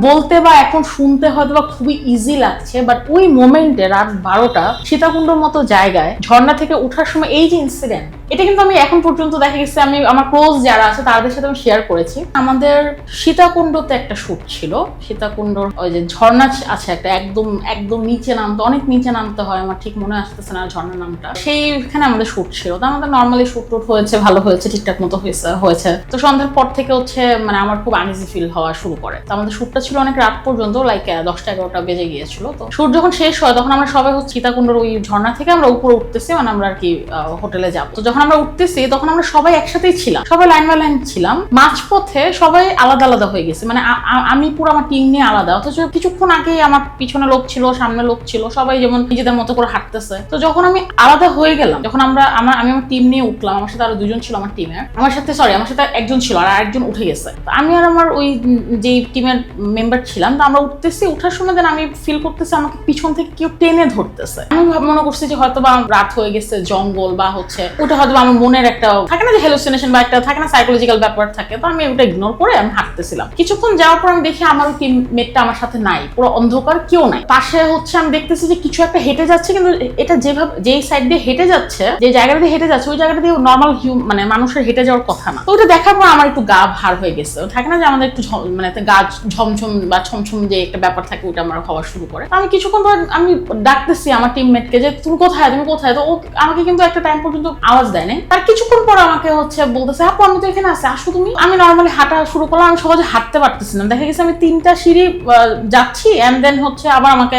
বলতে বা এখন শুনতে হয়তো বা খুবই ইজি লাগছে বাট ওই মোমেন্টে রাত বারোটা সীতাকুণ্ডর মতো জায়গায় ঝর্ণা থেকে ওঠার সময় এই যে ইনসিডেন্ট এটা কিন্তু আমি এখন পর্যন্ত দেখা গেছে। আমি, আমার ক্লোজ যারা আছে তাদের সাথে আমি শেয়ার করেছি। আমাদের সীতাকুণ্ডতে একটা শুট ছিল। সীতাকুণ্ডর ওই যে ঝর্ণা আছে একটা, একদম একদম নিচে নামতে, অনেক নিচে নামতে হয় আমার, ঠিক মনে আসতেছে না ঝর্ণা নামটা। সেইখানে আমাদের শুট ছিল। তো আমাদের নর্মালি শুট টুট হয়েছে, ভালো হয়েছে, ঠিকঠাক মতো হয়েছে হয়েছে। তো সন্ধ্যার পর থেকে হচ্ছে মানে আমার খুব আনইজি ফিল হওয়া শুরু করে। তো আমাদের শুটটা ছিল অনেক রাত পর্যন্ত লাইক দশটা এগারোটা বেজে গিয়েছিল। তো সূর্য যখন শেষ হয়, তখন আমরা সবাই হচ্ছে সীতাকুণ্ডর ওই ঝর্ণা থেকে আমরা উপরে উঠতেছি মানে আমরা আর কি হোটেলে যাব। তো যখন আমরা উঠতেছি, তখন আমরা সবাই একসাথেই ছিলাম। সবাই লাইন বাই লাইন ছিলাম। মাঝপথে সবাই আলাদা আলাদা হয়ে গেছে। মানে আমি পুরো আমার টিম নিয়ে আলাদা। অথচ কিছুক্ষণ আগে আমার পিছনে লোক ছিল, সামনে লোক ছিল, সবাই যেমন নিজেদের মতো করে হাঁটতেছে। তো যখন আমি আলাদা হয়ে গেলাম, যখন আমরা, আমার, আমি আমার টিম নিয়ে উঠলাম, আমার সাথে আরও দুজন ছিল আমার টিমের আমার সাথে সরি আমার সাথে একজন ছিল আর আরেকজন উঠে গেছে। আমি আর আমার ওই যে টিমের মেম্বার ছিলাম, তো আমরা উঠতেছি, উঠার সময় দেন আমি ফিল করতেছি আমাকে পিছন থেকে কেউ টেনে ধরতেছে। আমি মনে করছি যে হয়তো বা রাত হয়ে গেছে, জঙ্গল বা হচ্ছে, ওটা হয়তো আমার মনের একটা, থাকে না যে হ্যালুসিনেশন বা একটা, থাকে না সাইকোলজিক্যাল ব্যাপার থাকে, তো আমি ওটা ইগনোর করে আমি হাঁটতেছিলাম। কিছুক্ষণ যাওয়ার পর আমি দেখি আমার টিম মেটটা আমার সাথে নাই, পুরো অন্ধকার কেউ নাই। পাশে হচ্ছে আমি দেখতেছি যে কিছু একটা হেঁটে যাচ্ছে, কিন্তু এটা যেভাবে, যেই সাইড দিয়ে হেঁটে যাচ্ছে, যে জায়গাটা দিয়ে হেঁটে যাচ্ছে, ওই জায়গাটা দিয়ে নর্মাল মানে মানুষের হেঁটে যাওয়ার কথা না। তো ওটা দেখার পর আমার একটু গা ভার হয়ে গেছে। থাকে না যে আমাদের একটু ঝম- মানে গা ঝমঝম বা ছমছম যে একটা ব্যাপার থাকে, ওটা আমার হওয়া শুরু করে। আমি কিছুক্ষণ পর আমি ডাকতেছি আমার টিমমেটকে যে, তুমি কোথায়? তুমি কোথায়? তো ও আমাকে কিন্তু একটা টাইম পর্যন্ত আওয়াজ দেয় নাই। তার কিছুক্ষণ পর আমাকে হচ্ছে বলতেছে, আপু, আমি তো এখানে আছি, আসো তুমি। আমি নর্মালি হাঁটা শুরু করলাম, আমি সহজে হাঁটতে পারতেছিলাম দেখা গেছে আমি তিনটা সিঁড়ি যাচ্ছি এন্ড দেন হচ্ছে আবার আমাকে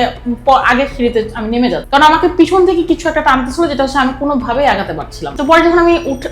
আগের সিঁড়িতে আমি নেমে যাচ্ছি। কারণ আমাকে পিছন থেকে কিছু একটা টানতেছিল, যেটা হচ্ছে আমি কোনোভাবেই আগাতে পারছিলাম তো পরে যখন আমি উঠে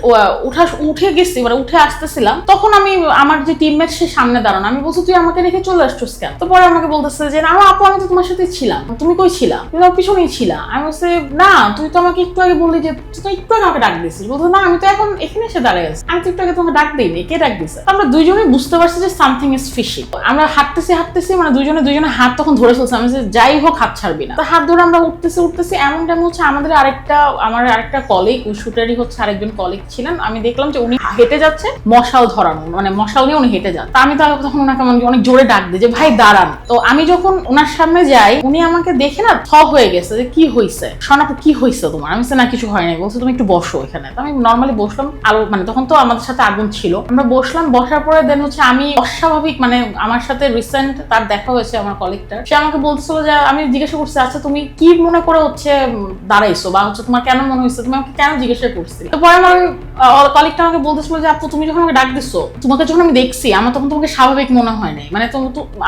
উঠা, উঠে গেছি মানে উঠে আসতেছিলাম, তখন আমি, আমার যে টিমমেট সে সামনে দাঁড়ানো, আমি বলছি, তুই আমাকে রেখে চলে কেন? তো পরে আমাকে বলতেছে যে, না আপু, আমি তো তোমার সাথে ছিলাম। তুমি কই ছিলা? তুমি আমার পিছনেই ছিলা। আমি বলছি, না, তুই তো আমাকে একটু আগে বললি যে, তুই একটু আগে আমাকে ডাক দিছিস বলতো না, আমি তো এখন এখানে এসে দাঁড়িয়ে আছি। আমি তো একটু আগে তোমাকে ডাক দিইনি। কে ডাক তো আমরা দুইজনেই বুঝতে পারছি যে সামথিং ইজ ফিশি আমরা হাঁটতেছি হাঁটতেছি মানে দুইজনে দুইজনে হাত তখন ধরে ফেলছি আমি যে যাই হোক, হাত ছাড়বি না। তো হাত ধরে আমরা উঠতেছি উঠতেছি এমন টাইম হচ্ছে আমাদের আরেকটা, আমার আরেকটা কলিগ ওই শুটারই হচ্ছে আরেকজন কলিগ ছিলেন। আমি দেখলাম যে উনি হেঁটে যাচ্ছে, মশাল ধরানো মানে মশাল নিয়ে উনি হেঁটে যান তা আমি তো তখন ওনাকে মানে অনেক জোরে ডাক দিই যে, ভাই, দাঁড়ান। তো আমি যখন ওনার সামনে যাই, উনি আমাকে দেখে না থ হয়ে গেছে যে, কি হয়েছে সোনাপু কি হয়েছে তোমার? আমি না, কিছু হয় নাই। বলছে, তুমি একটু বসো এখানে। তো আমি নর্মালি বসলাম আলো মানে তখন তো আমাদের সাথে আগুন ছিল। আমরা বসলাম, বসার পরে দেন হচ্ছে আমি অস্বাভাবিক মানে আমার সাথে রিসেন্ট তার দেখা হয়েছে, আমার কলিগটার সে আমাকে বলছিল যে, আমি জিজ্ঞাসা করছি আচ্ছা তুমি কি মনে করে হচ্ছে দাঁড়াইছো? বা হচ্ছে তোমার কেন মনে হয়েছে তুমি আমাকে কেন জিজ্ঞাসা করছি? তো পরে আমার কলিগটা আমাকে বলতেছিল যে, আপু, তুমি যখন আমাকে ডাক দিছো, তোমাকে যখন আমি দেখছি, আমার তখন তোমাকে স্বাভাবিক মনে হয় নাই। মানে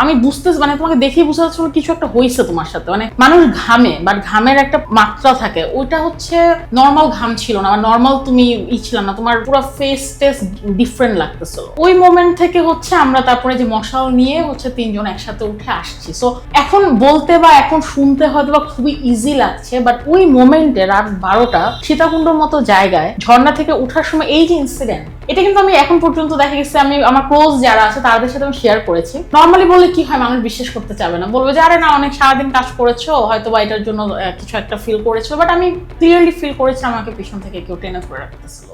আমি বুঝতে মানে তোমাকে দেখেই বুঝতে পারছ কিছু একটা হয়েছে তোমার সাথে। মানে মানুষ ঘামে বাট ঘামের একটা মাত্রা থাকে। ওইটা হচ্ছে নর্মাল ঘাম ছিল না, বা নর্মাল তুমি ই ছিল না, তোমার পুরো ফেস টেস ডিফারেন্ট লাগতেছিল। ওই মোমেন্ট থেকে হচ্ছে আমরা তারপরে যে মশাল নিয়ে হচ্ছে তিনজন একসাথে উঠে আসছি। সো এখন বলতে বা এখন শুনতে হয়তো বা খুবই ইজি লাগছে বাট ওই মোমেন্টে রাত বারোটা সীতাকুণ্ডর মতো জায়গায় ঝর্ণা থেকে ওঠার সময় এই যে ইনসিডেন্ট এটা কিন্তু আমি এখন পর্যন্ত দেখা গেছে, আমি আমার ক্লোজ যারা আছে তাদের সাথে আমি শেয়ার করেছি। নর্মালি বললে কি হয়, মানুষ বিশ্বাস করতে চাবে না। বলবে যে, আরে না, অনেক সারাদিন কাজ করেছ হয়তো বা এটার জন্য কিছু একটা ফিল করেছ। বাট আমি ক্লিয়ারলি ফিল করেছি, আমাকে পিছন থেকে কেউ টেনে ধরে রাখতেছিল।